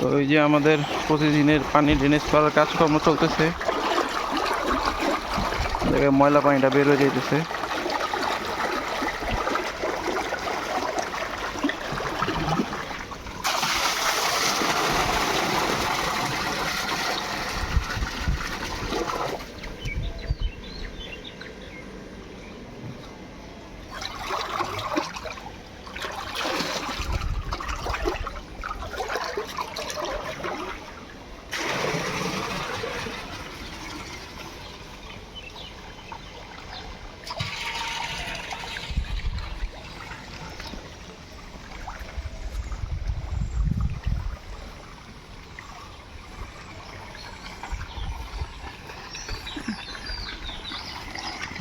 তো এই যে আমাদের প্রতিদিনের পানি ড্রেনেজ করার কাজকর্ম চলতেছে। ময়লা পানিটা বের হয়ে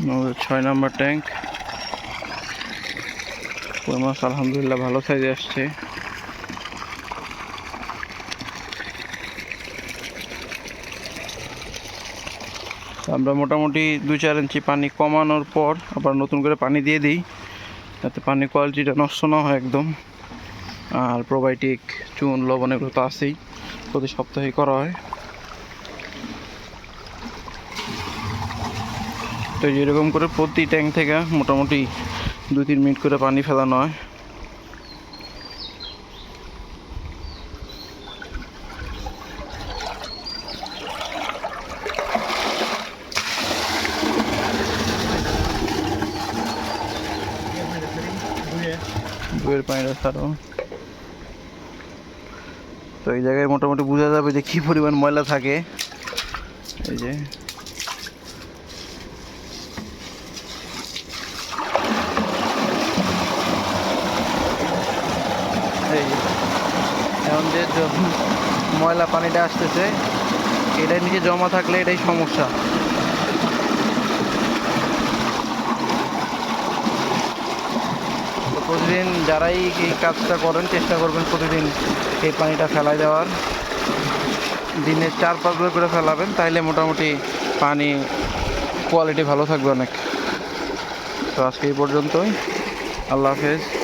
আমাদের ছয় নম্বর ট্যাঙ্ক। কই মাছ আলহামদুলিল্লাহ ভালো সাইজে আসছে। আমরা মোটামুটি দু চার ইঞ্চি পানি কমানোর পর আবার নতুন করে পানি দিয়ে দিই, যাতে পানির কোয়ালিটিটা নষ্ট না হয় একদম। আর প্রোবায়োটিক চুন, লবণ এগুলো তো আছেই, প্রতি সপ্তাহে করা হয়। তো যেরকম করে প্রতি ট্যাঙ্ক থেকে মোটামুটি দু তিন মিনিট করে পানি ফেলানো হয়। তো এই জায়গায় মোটামুটি বোঝা যাবে যে কী পরিমাণ ময়লা থাকে। এই যে এই যে, এখন যে ময়লা পানিটা আসতেছে এটাই নিচে জমা থাকলে এটাই সমস্যা। প্রতিদিন যারাই এই কাজটা করেন, চেষ্টা করবেন প্রতিদিন এই পানিটা ফেলাই দেওয়ার। দিনে চার পাঁচবার করে ফেলাবেন, তাইলে মোটামুটি পানি কোয়ালিটি ভালো থাকবে অনেক। তো আজকে এই পর্যন্তই। আল্লাহ হাফেজ।